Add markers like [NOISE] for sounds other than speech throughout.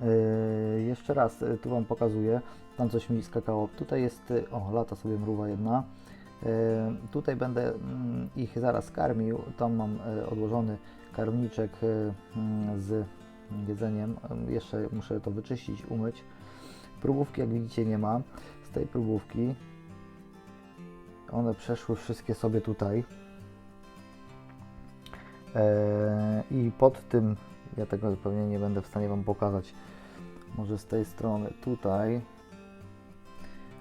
Yy, jeszcze raz yy, tu Wam pokazuję, tam coś mi skakało. Tutaj jest, yy, o, lata sobie mruwa jedna. Tutaj będę mm, ich zaraz karmił. Tam mam odłożony karmniczek mm, z jedzeniem. Jeszcze muszę to wyczyścić, umyć. Próbówki, jak widzicie, nie ma. Z tej próbówki one przeszły wszystkie sobie tutaj. I pod tym, ja tego pewnie nie będę w stanie Wam pokazać, może z tej strony tutaj,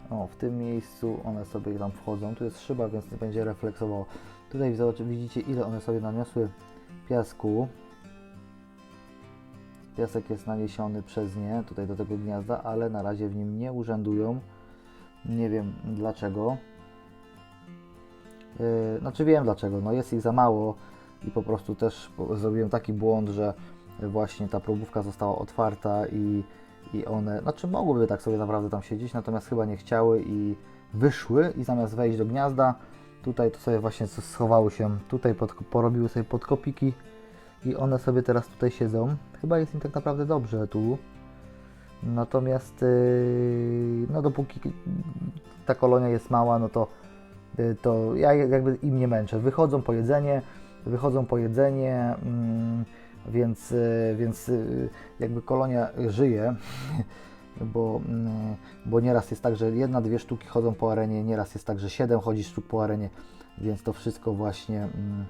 o w tym miejscu one sobie tam wchodzą, tu jest szyba, więc nie będzie refleksowało. Tutaj widzicie ile one sobie naniosły piasku. Piasek jest naniesiony przez nie tutaj do tego gniazda, ale na razie w nim nie urzędują. Nie wiem dlaczego. Yy, znaczy wiem dlaczego, no jest ich za mało i po prostu też zrobiłem taki błąd, że właśnie ta probówka została otwarta i, i one, znaczy mogłyby tak sobie naprawdę tam siedzieć, natomiast chyba nie chciały i wyszły i zamiast wejść do gniazda, tutaj to sobie właśnie schowały się, tutaj pod, porobiły sobie podkopiki i one sobie teraz tutaj siedzą. Chyba jest im tak naprawdę dobrze tu. Natomiast yy, no dopóki ta kolonia jest mała, no to y, to ja jakby im nie męczę. Wychodzą po jedzenie, wychodzą po jedzenie, mm, więc, y, więc y, jakby kolonia żyje, [LAUGHS] bo, mm, bo nieraz jest tak, że jedna, dwie sztuki chodzą po arenie, nieraz jest tak, że siedem chodzi sztuk po arenie, więc to wszystko właśnie, mm,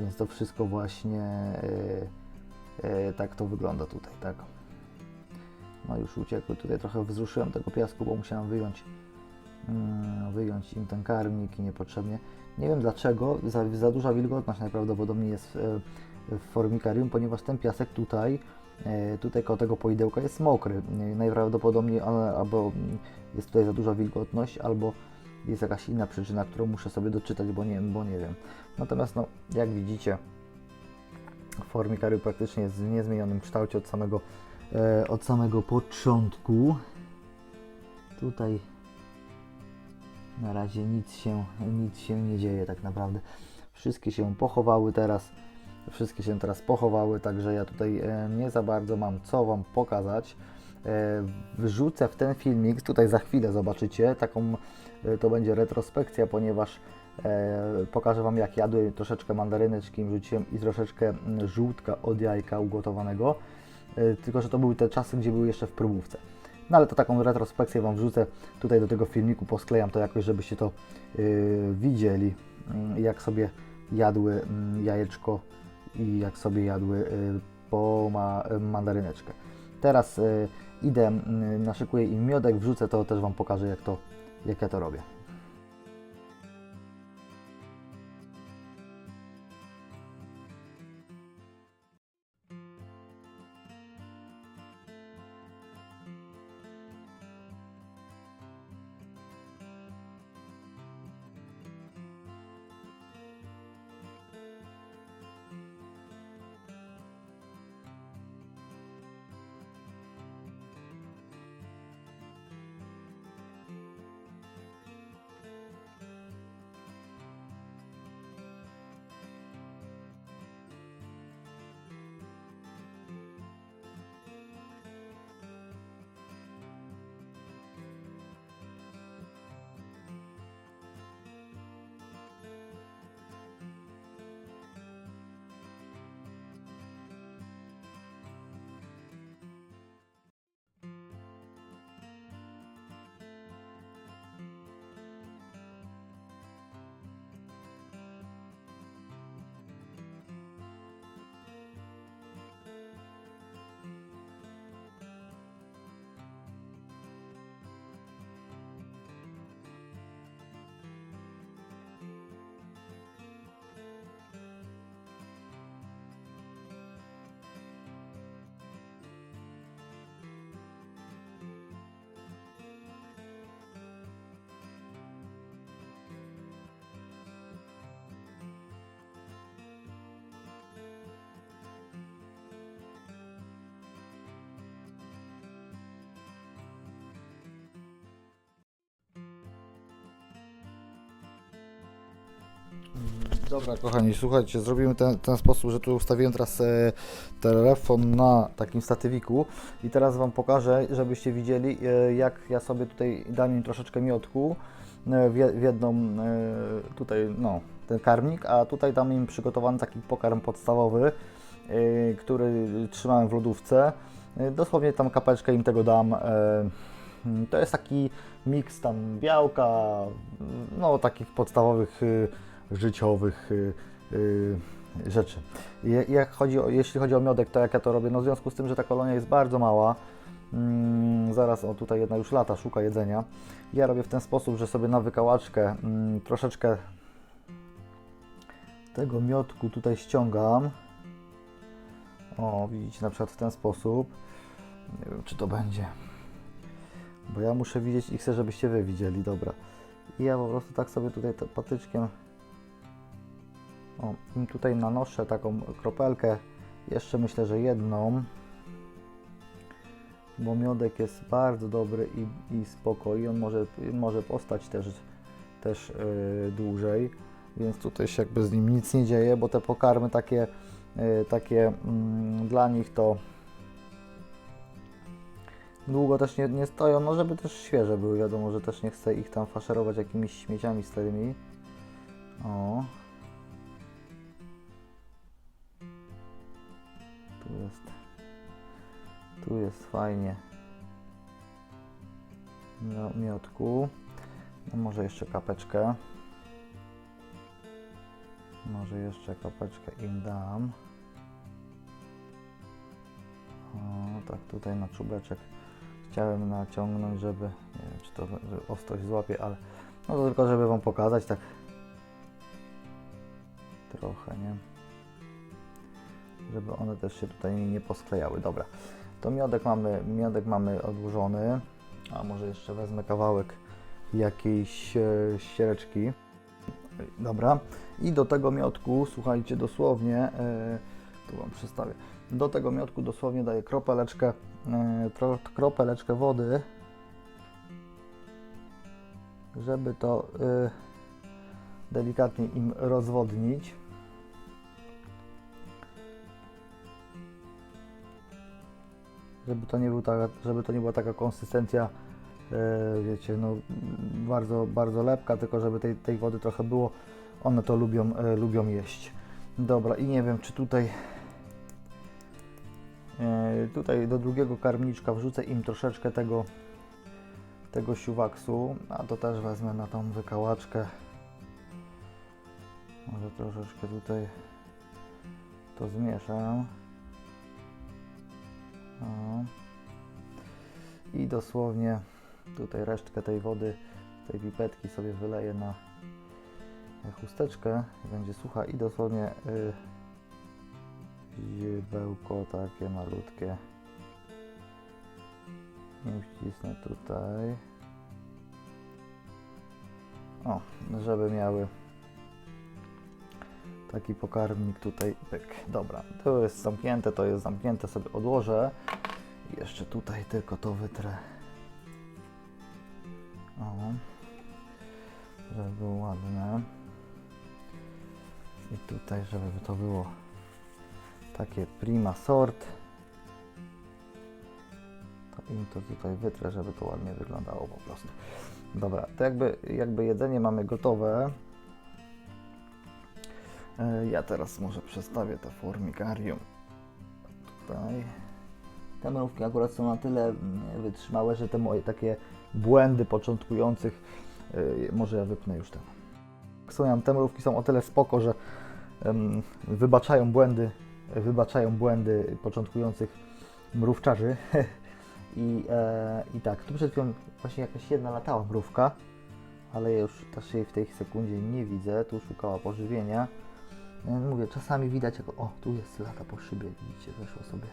więc to wszystko właśnie y, tak to wygląda tutaj, tak. No już uciekły, tutaj trochę wzruszyłem tego piasku, bo musiałem wyjąć mm, wyjąć im ten karmnik i niepotrzebnie. Nie wiem dlaczego, za, za duża wilgotność najprawdopodobniej jest w, w formikarium, ponieważ ten piasek tutaj, e, tutaj koło tego poidełka jest mokry. E, Najprawdopodobniej albo jest tutaj za duża wilgotność, albo jest jakaś inna przyczyna, którą muszę sobie doczytać, bo nie, bo nie wiem. Natomiast no, jak widzicie, formikarium praktycznie jest w niezmienionym kształcie od samego, e, od samego początku. Tutaj na razie nic się, nic się nie dzieje tak naprawdę. Wszystkie się pochowały teraz. Wszystkie się teraz pochowały, także ja tutaj e, nie za bardzo mam co Wam pokazać. E, Wrzucę w ten filmik, tutaj za chwilę zobaczycie, taką e, to będzie retrospekcja, ponieważ pokażę Wam jak jadłem troszeczkę mandaryneczki im rzuciłem i troszeczkę mm, żółtka od jajka ugotowanego. Tylko, że to były te czasy, gdzie były jeszcze w próbówce. No ale to taką retrospekcję Wam wrzucę tutaj do tego filmiku, posklejam to jakoś, żebyście to yy, widzieli, yy, jak sobie jadły yy, jajeczko i jak sobie jadły yy, po ma, yy, mandaryneczkę. Teraz yy, idę, naszykuję im miodek, wrzucę to, też Wam pokażę jak to, jak ja to robię. Dobra, kochani, słuchajcie, zrobimy ten, ten sposób, że tu ustawiłem teraz e, telefon na takim statywiku i teraz Wam pokażę, żebyście widzieli, e, jak ja sobie tutaj dam im troszeczkę miodku e, w, w jedną, e, tutaj, no, ten karmnik, a tutaj dam im przygotowany taki pokarm podstawowy, e, który trzymałem w lodówce. E, Dosłownie tam kapeczkę im tego dam. e, To jest taki miks tam białka, no takich podstawowych y, życiowych y, y, rzeczy. Jak chodzi o, jeśli chodzi o miodek, to jak ja to robię? No w związku z tym, że ta kolonia jest bardzo mała, mm, zaraz, o tutaj jedna już lata, szuka jedzenia. Ja robię w ten sposób, że sobie na wykałaczkę mm, troszeczkę tego miodku tutaj ściągam. O, widzicie, na przykład w ten sposób. Nie wiem, czy to będzie. Bo ja muszę widzieć i chcę, żebyście wy widzieli, dobra. I ja po prostu tak sobie tutaj patyczkiem o, tutaj nanoszę taką kropelkę, jeszcze myślę, że jedną, bo miodek jest bardzo dobry i, i spoko i on może, może postać też, też yy, dłużej, więc tutaj się jakby z nim nic nie dzieje, bo te pokarmy takie, yy, takie mm, dla nich to długo też nie, nie stoją, no żeby też świeże były, wiadomo, że też nie chcę ich tam faszerować jakimiś śmieciami starymi. O. jest. Tu jest fajnie. Mio- Miodku. No może jeszcze kapeczkę. Może jeszcze kapeczkę im dam. O, tak tutaj na czubeczek chciałem naciągnąć, żeby, nie wiem czy to że ostrość złapie, ale no to tylko żeby Wam pokazać tak trochę, nie? Żeby one też się tutaj nie posklejały. Dobra, to miodek mamy, miodek mamy odłożony, a może jeszcze wezmę kawałek jakiejś e, ściereczki. Dobra, i do tego miodku, słuchajcie, dosłownie, e, tu Wam przedstawię, do tego miodku dosłownie daję kropeleczkę, e, tro, kropeleczkę wody, żeby to e, delikatnie im rozwodnić. Żeby to nie, był taka, żeby to nie była taka konsystencja, e, wiecie, no bardzo, bardzo lepka, tylko żeby tej, tej wody trochę było. One to lubią, e, lubią jeść. Dobra, i nie wiem, czy tutaj e, tutaj do drugiego karmniczka wrzucę im troszeczkę tego tego siuwaksu, a to też wezmę na tą wykałaczkę. Może troszeczkę tutaj to zmieszam. O. I dosłownie tutaj resztkę tej wody, tej pipetki sobie wyleję na chusteczkę, będzie sucha i dosłownie y, źródełko takie malutkie. I tutaj. O, żeby miały taki pokarmnik tutaj, pyk, dobra, to jest zamknięte, to jest zamknięte, sobie odłożę. Jeszcze tutaj tylko to wytrę. O, żeby było ładne. I tutaj, żeby to było takie prima sort. To im to tutaj wytrę, żeby to ładnie wyglądało po prostu. Dobra, to jakby, jakby jedzenie mamy gotowe. E, Ja teraz może przestawię to formikarium tutaj. Te mrówki akurat są na tyle mm, wytrzymałe, że te moje takie błędy początkujących, e, może ja wypnę już ten. Są, te mrówki są o tyle spoko, że wybaczają błędy, wybaczają błędy początkujących mrówczarzy. [LAUGHS] I, e, I tak, tu przed chwilą właśnie jakaś jedna latała mrówka, ale ja już też jej w tej sekundzie nie widzę. Tu szukała pożywienia. Mówię, czasami widać, jak o, tu jest lata po szybie, widzicie, weszła sobie.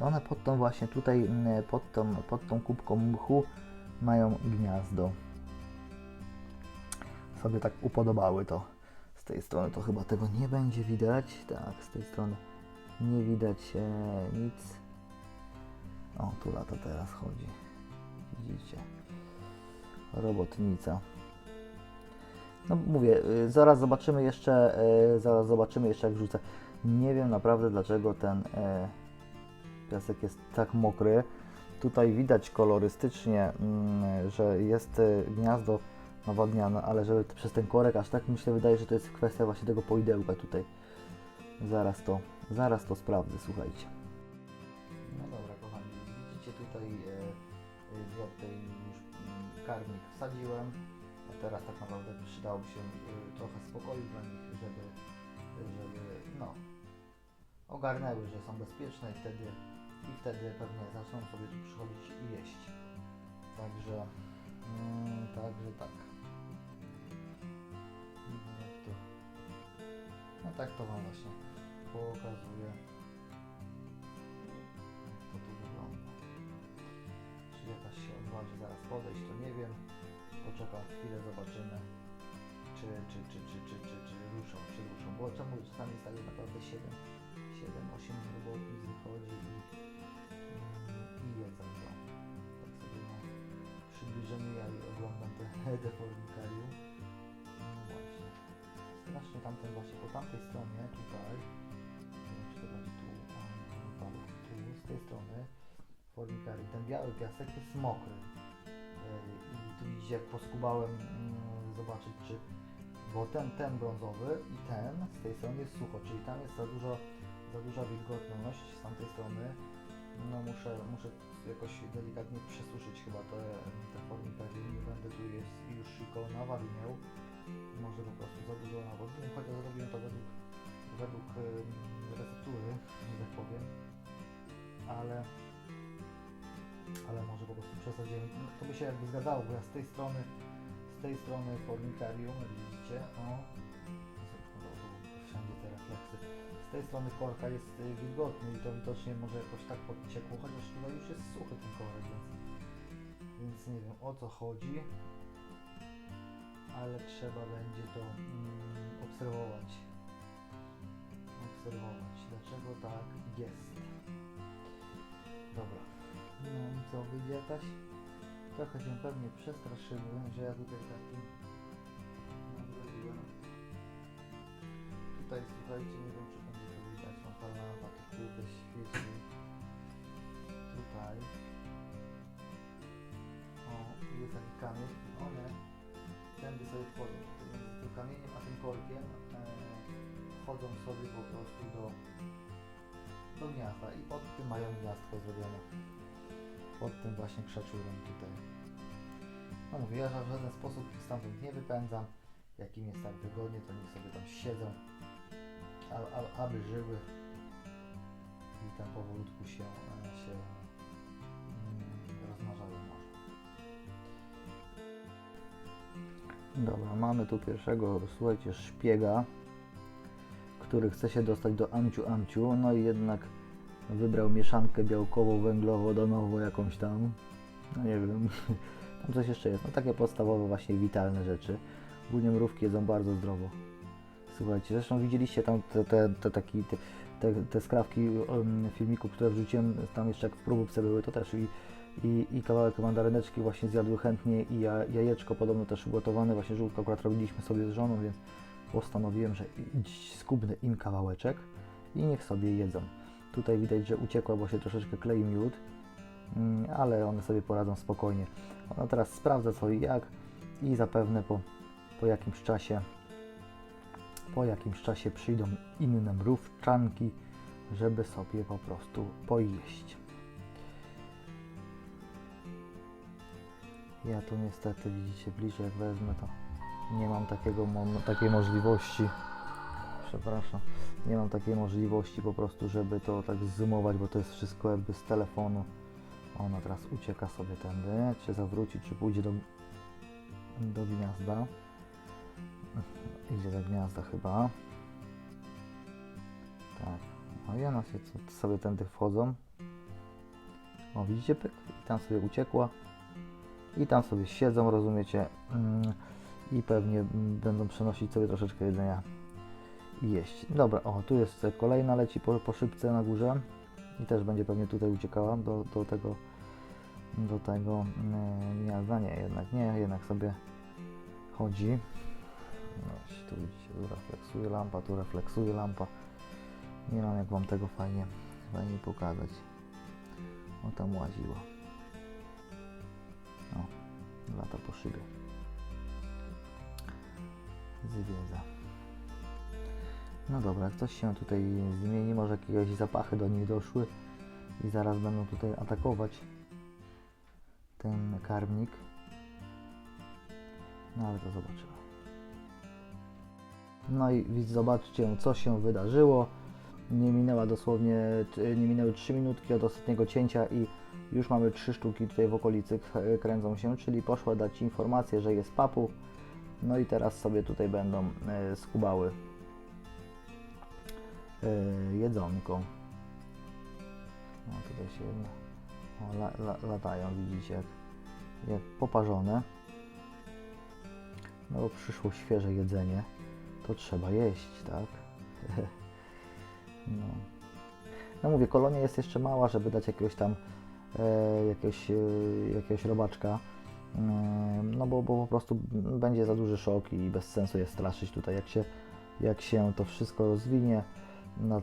One pod tą właśnie tutaj, m, pod tą, pod tą kubką mchu mają gniazdo. Sobie tak upodobały to. Z tej strony to chyba tego nie będzie widać. Tak, z tej strony nie widać e, nic. O, tu lata teraz chodzi. Widzicie? Robotnica. No mówię, y, zaraz zobaczymy jeszcze, y, zaraz zobaczymy jeszcze jak wrzucę. Nie wiem naprawdę dlaczego ten y, piasek jest tak mokry. Tutaj widać kolorystycznie, mm, że jest gniazdo nawadniane, ale żeby przez ten korek aż tak mi się wydaje, że to jest kwestia właśnie tego poidełka tutaj. Zaraz to, zaraz to sprawdzę, słuchajcie. No dobra, kochani, widzicie tutaj e, e, tej już mm, karmik wsadziłem, teraz tak naprawdę przydałoby się e, trochę spokoju dla nich, żeby, żeby no, ogarnęły, że są bezpieczne i wtedy, i wtedy pewnie zaczną sobie tu przychodzić i jeść. Także, mm, także tak. To? No tak to Wam właśnie pokazuję. Jak to tu wygląda. Czy jakaś się odważy zaraz podejść, to nie wiem. Poczekam chwilę, zobaczymy. Czy, czy, czy, czy, czy, czy, czy ruszą, czy ruszą. Bo czemu czasami jest tak, że naprawdę 7, 7 8 robotnic wychodzi i, mm, i jedzą to. Tak sobie na przybliżeniu ja oglądam te, [LAUGHS] te formikarium. No właśnie. Strasznie tamten właśnie po tamtej stronie tutaj, nie wiem czy to będzie tu, wypadło, tu z tej strony formikarium, ten biały piasek jest mokry. Jak poskubałem mm, zobaczyć czy, bo ten, ten brązowy i ten z tej strony jest sucho, czyli tam jest za dużo, za duża wilgotność z tamtej strony. No muszę, muszę jakoś delikatnie przesuszyć chyba te, te formikarium, nie będę tu jest już go nawadniał może po prostu za dużo nawodniłem, chociaż zrobiłem to według, według receptury, że tak powiem, ale, ale może po prostu przesadziłem. No, To by się jakby zgadzało, bo ja z tej strony, z tej strony formikarium, jak widzicie, o, wszędzie te refleksy, z tej strony korka jest y, wilgotny i to widocznie może jakoś tak podciekło, chociaż tutaj już jest suchy ten korek, więc, więc nie wiem o co chodzi ale trzeba będzie to mm, obserwować. Obserwować, dlaczego tak jest. Dobra. No co, wyjdzie jakaś? Trochę się pewnie przestraszyłem, że ja tutaj taki. Tutaj słuchajcie, nie wiem czy będzie to widać, no ta lampa to kurde świeci. Tutaj. O, jest taki kamień one tędy sobie wchodzą. Między tym kamieniem a tym korkiem e, wchodzą sobie po prostu do, do gniazda i pod tym mają gniazdko zrobione. Pod tym właśnie krzaczurem tutaj. No mówię, ja w żaden sposób stamtąd nie wypędzam. Jak im jest tak wygodnie, to niech sobie tam siedzą, a, a, aby żyły i tam powolutku się, e, się mm, rozmnażały może. Dobra, mamy tu pierwszego, słuchajcie, szpiega, który chce się dostać do Amciu Amciu, no i jednak wybrał mieszankę białkowo-węglowo-donową jakąś tam, no nie wiem, [LAUGHS] tam coś jeszcze jest, no takie podstawowe właśnie witalne rzeczy. Ogólnie mrówki jedzą bardzo zdrowo. Słuchajcie, zresztą widzieliście tam te, te, te, taki, te, te, te skrawki um, filmiku, które wrzuciłem, tam jeszcze jak w próbce były, to też i i, i kawałek mandaryneczki właśnie zjadły chętnie i ja, jajeczko podobno też ugotowane, właśnie żółtko akurat robiliśmy sobie z żoną, więc postanowiłem, że skubnę im kawałeczek i niech sobie jedzą. Tutaj widać, że uciekła, bo się troszeczkę klei miód, mm, ale one sobie poradzą spokojnie. Ona teraz sprawdza co i jak i zapewne po, po jakimś czasie po jakimś czasie przyjdą inne mrówczanki, żeby sobie po prostu pojeść. Ja tu niestety widzicie bliżej jak wezmę to nie mam takiego takiej możliwości. Przepraszam. Nie mam takiej możliwości po prostu, żeby to tak zoomować, bo to jest wszystko jakby z telefonu. Ona teraz ucieka sobie tędy, czy zawróci, czy pójdzie do, do gniazda. Idzie do gniazda chyba. Tak. No i ona się sobie tędy wchodzą. O, widzicie pyk? I tam sobie uciekła i tam sobie siedzą, rozumiecie, mm, i pewnie będą przenosić sobie troszeczkę jedzenia jeść. Dobra, o, tu jest kolejna, leci po, po szybce na górze i też będzie pewnie tutaj uciekała do, do tego do tego gniazda, nie, jednak nie, jednak sobie chodzi. No tu widzicie, tu refleksuje lampa, tu refleksuje lampa. Nie mam jak wam tego fajnie, fajnie pokazać. O tam łaziła. O, lata po szybie. Zwiedza. No dobra, coś się tutaj zmieni, może jakieś zapachy do nich doszły i zaraz będą tutaj atakować ten karmnik. No ale to zobaczymy. No i zobaczcie, co się wydarzyło. Nie minęła dosłownie, nie minęły 3 minutki od ostatniego cięcia i już mamy trzy sztuki tutaj w okolicy kręcą się, czyli poszła dać informację, że jest papu. No i teraz sobie tutaj będą e, skubały jedzonko. No tutaj się o, la, la, latają, widzicie, jak, jak poparzone. No bo przyszło świeże jedzenie, to trzeba jeść, tak? [LAUGHS] no. no mówię, kolonia jest jeszcze mała, żeby dać jakiegoś tam e, jakiegoś, e, jakiegoś robaczka. E, no bo, bo po prostu będzie za duży szok i bez sensu jest straszyć tutaj. Jak się, jak się to wszystko rozwinie na,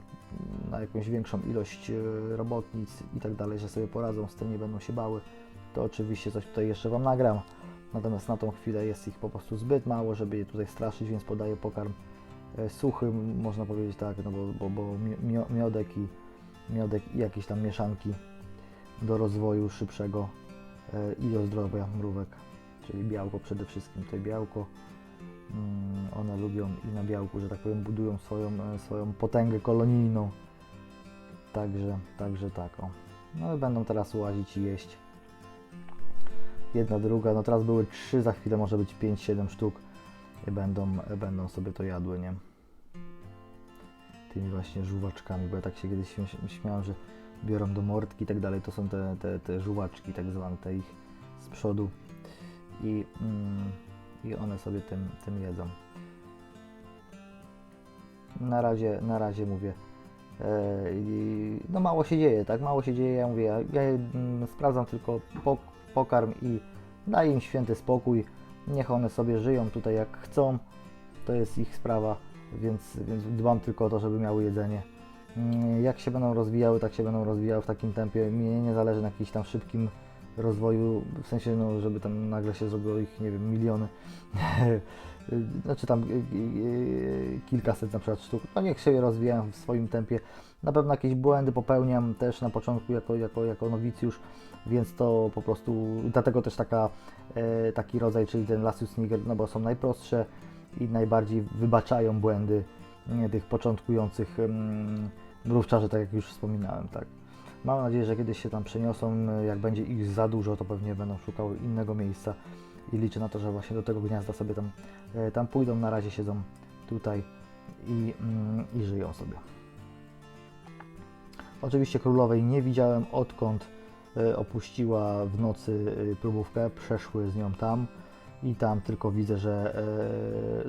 na jakąś większą ilość e, robotnic i tak dalej, że sobie poradzą z tym, nie będą się bały, to oczywiście coś tutaj jeszcze Wam nagram. Natomiast na tą chwilę jest ich po prostu zbyt mało, żeby je tutaj straszyć, więc podaję pokarm e, suchy, można powiedzieć tak, no bo, bo, bo mi- mio- miodek i, miodek i jakieś tam mieszanki do rozwoju szybszego e, i do zdrowia mrówek, czyli białko przede wszystkim. Tutaj białko, one lubią i na białku, że tak powiem, budują swoją, e, swoją potęgę kolonijną. Także, także tak o. No i będą teraz łazić i jeść. Jedna, druga, no teraz były trzy, za chwilę może być 5-7 sztuk i będą, będą sobie to jadły, nie? Tymi właśnie żuwaczkami, bo ja tak się kiedyś śmia- śmiałem, że biorą do mordki i tak dalej, to są te, te, te żuwaczki tak zwane, te ich z przodu i, mm, i one sobie tym, tym jedzą. Na razie, na razie mówię, i, no mało się dzieje, tak, mało się dzieje, ja mówię, ja, ja mm, sprawdzam tylko pok, pokarm i daję im święty spokój, niech one sobie żyją tutaj jak chcą, to jest ich sprawa, więc, więc dbam tylko o to, żeby miały jedzenie. Mm, Jak się będą rozwijały, tak się będą rozwijały w takim tempie. Mnie nie zależy na jakimś tam szybkim rozwoju, w sensie, no, żeby tam nagle się zrobiło ich, nie wiem, miliony. [LAUGHS] znaczy tam y, y, kilkaset na przykład sztuk. No niech się rozwijają w swoim tempie. Na pewno jakieś błędy popełniam też na początku jako, jako, jako nowicjusz, więc to po prostu, dlatego też taka, e, taki rodzaj, czyli ten Lasius Niger, no bo są najprostsze i najbardziej wybaczają błędy tych początkujących mm, mrówczarzy, tak jak już wspominałem, tak. Mam nadzieję, że kiedyś się tam przeniosą, jak będzie ich za dużo, to pewnie będą szukały innego miejsca. I liczę na to, że właśnie do tego gniazda sobie tam, e, tam pójdą, na razie siedzą tutaj i, mm, i żyją sobie. Oczywiście królowej nie widziałem odkąd e, opuściła w nocy e, próbówkę, przeszły z nią tam i tam tylko widzę, że,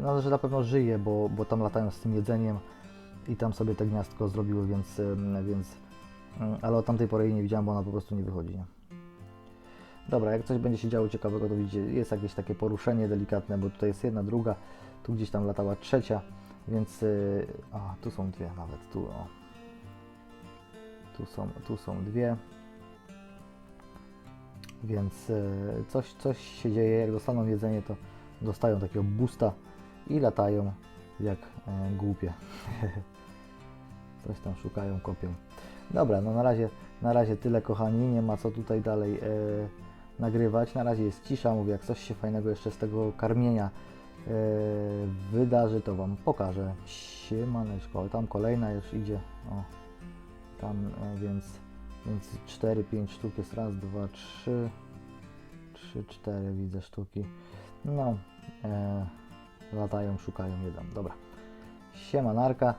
no, że na pewno żyje, bo, bo tam latają z tym jedzeniem i tam sobie te gniazdko zrobiły, więc, więc ale od tamtej pory jej nie widziałem, bo ona po prostu nie wychodzi. Nie? Dobra, jak coś będzie się działo ciekawego, to widzicie, jest jakieś takie poruszenie delikatne, bo tutaj jest jedna, druga, tu gdzieś tam latała trzecia, więc y, a, tu są dwie nawet, tu o. Tu są, tu są dwie. Więc y, coś, coś się dzieje, jak dostaną jedzenie, to dostają takiego boosta i latają jak e, głupie. [LAUGHS] coś tam szukają, kopią. Dobra, no na razie, na razie tyle kochani, nie ma co tutaj dalej e, nagrywać. Na razie jest cisza, mówię, jak coś się fajnego jeszcze z tego karmienia e, wydarzy, to Wam pokażę. Siemaneczko, tam kolejna już idzie, o, tam, e, więc, więc 4-5 sztuk jest, raz, dwa, trzy, trzy, cztery widzę sztuki. No, e, latają, szukają, jedzą, dobra. Siemanarka,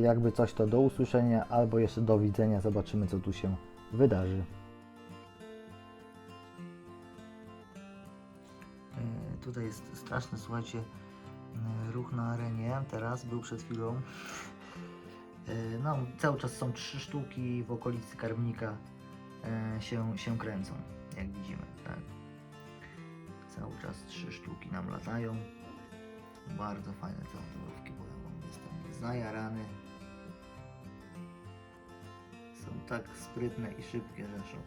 jakby coś to do usłyszenia, albo jeszcze do widzenia, zobaczymy co tu się wydarzy. E, Tutaj jest straszny, słuchajcie, e, ruch na arenie. Teraz był przed chwilą. E, No, cały czas są trzy sztuki w okolicy karmnika e, się, się kręcą, jak widzimy, tak. Cały czas trzy sztuki nam latają. Bardzo fajne te wam. Jestem zajarany. Są tak sprytne i szybkie, że szok.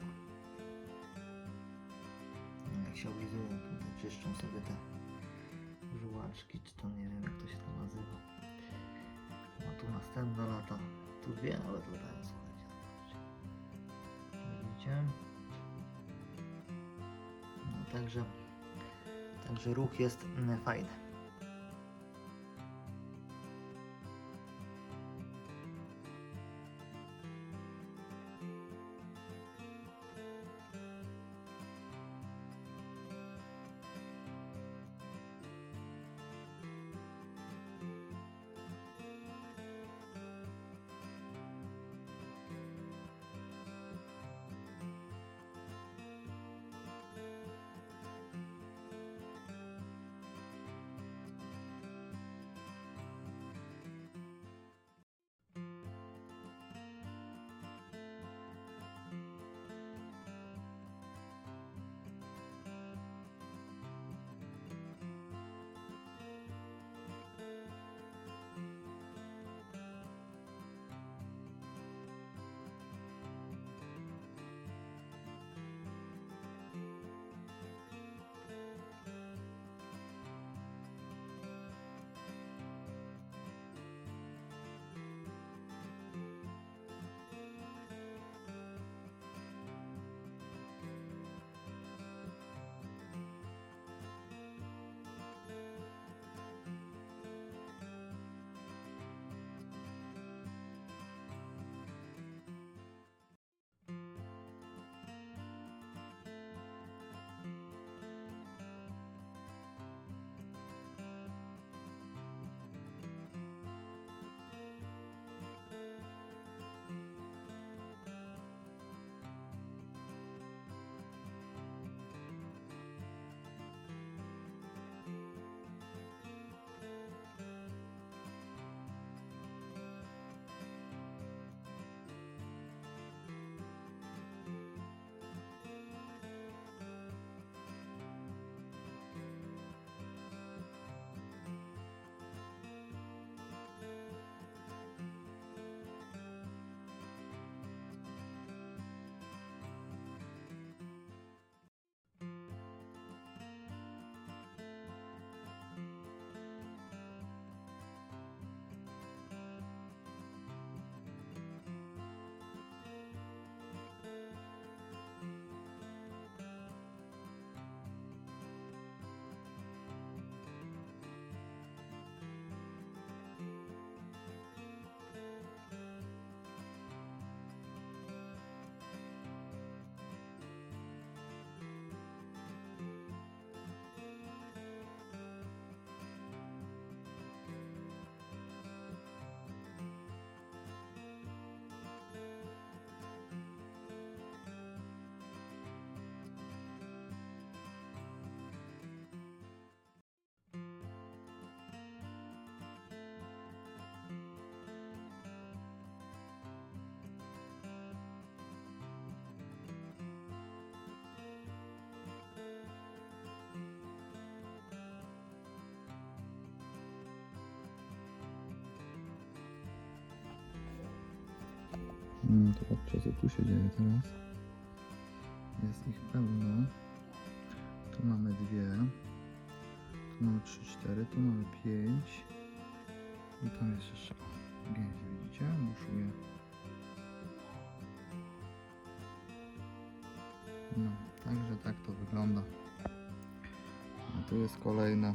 No, Jak się oblizują, tutaj czyszczą sobie te żułaczki, czy to nie wiem jak to się to nazywa. A tu następna lata. Tu dwie nawet latają, słuchajcie. zobaczcie. Widzicie? No, także, także ruch jest mm, fajny. Mm, Zobaczcie co tu się dzieje teraz. Jest ich pełno. Tu mamy dwie. Tu mamy trzy, cztery. Tu mamy pięć. I tam jest jeszcze gęsi, widzicie? Buszuje. No, także tak to wygląda. A tu jest kolejna.